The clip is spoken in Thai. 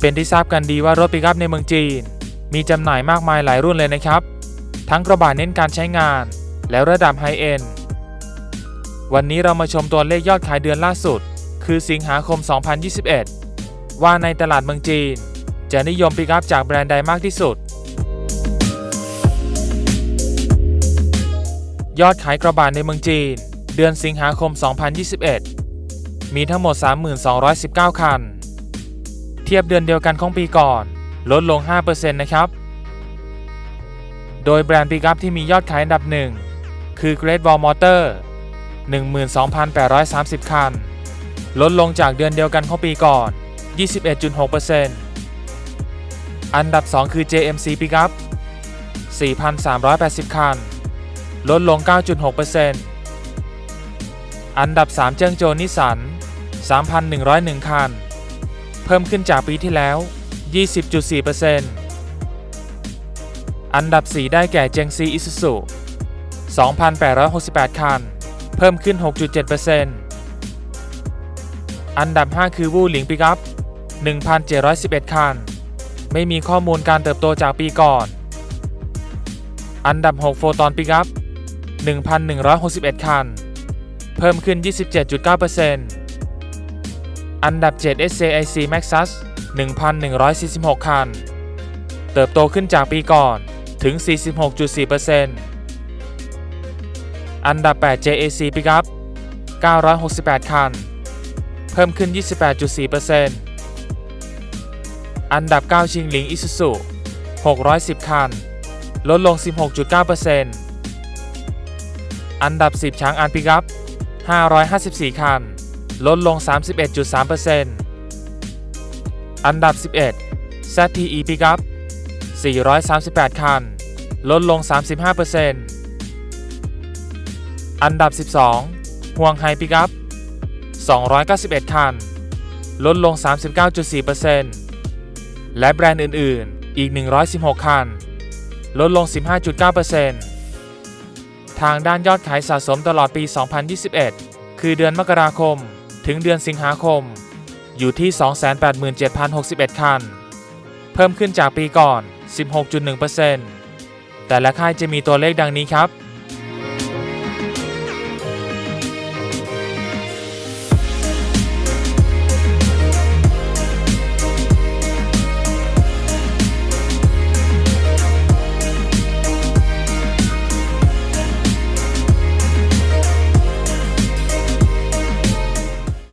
เป็นที่ทราบกันดีว่ารถปิกอัพในเมืองจีน มีจำหน่ายมากมายหลายรุ่นเลยนะครับ ทั้งกระบะเน้นการใช้งาน และระดับไฮเอ็นวันนี้เรามาชมตัวเลขยอดขายเดือนล่าสุด คือสิงหาคม 2021 ว่าในตลาดเมืองจีน จะนิยมปิกอัพจากแบรนด์ใดมากที่สุด ยอดขายกระบะในเมืองจีน เดือนสิงหาคม 2021 มีทั้งหมด 3219 คัน เทียบเดือนเดียวกันของปีก่อน ลดลง 5%นะครับ โดยแบรนด์ปิกอัพที่มียอดขายอันดับหนึ่งคือ Great Wall Motor 12,830 คัน ลดลงจากเดือนเดียวกันของปีก่อน 21.6%อันดับ 2 คือ JMC Pickup 4,380 คัน ลดลง 9.6%อันดับ 3 เจิ้งโจนิสัน 3,101 คัน เพิ่มขึ้นจากปีที่แล้ว 20.4%อันดับ 4 ได้แก่เจงซีอิซูซุ2,868 คัน เพิ่มขึ้น 6.7%อันดับ 5 คือวูหลิงปิกัพ1,711 คัน ไม่มีข้อมูลการเติบโตจากปีก่อน อันดับ 6 โฟตอนปิกัพ1,161 คัน เพิ่มขึ้น 27.9% อันดับ 7 SJIC Maxus 1,146 คัน เติบโตขึ้นจากปีก่อนถึง 46.4%อันดับ 8 JAC Pickup 968 คัน เพิ่มขึ้น 28.4%อันดับ 9 ชิงหลิงอิซูซุ610 คัน ลดลง 16.9%อันดับ 10 ช้างอันปิกัพ554 คัน ลดลง 31.3%อันดับ 11 ZTE Pickup 438 คัน ลดลง 35%อันดับ 12ห่วงไฮปิกัพ291 คัน ลดลง 39.4%และแบรนด์อื่น ๆ อีก 116 คัน ลดลง 15.9%ทางด้านยอดขายสะสมตลอดปี 2021 คือเดือนมกราคม ถึงเดือนสิงหาคม อยู่ที่ 287,061 คัน เพิ่มขึ้นจากปีก่อน 16.1%แต่ละค่ายจะมีตัวเลขดังนี้ครับ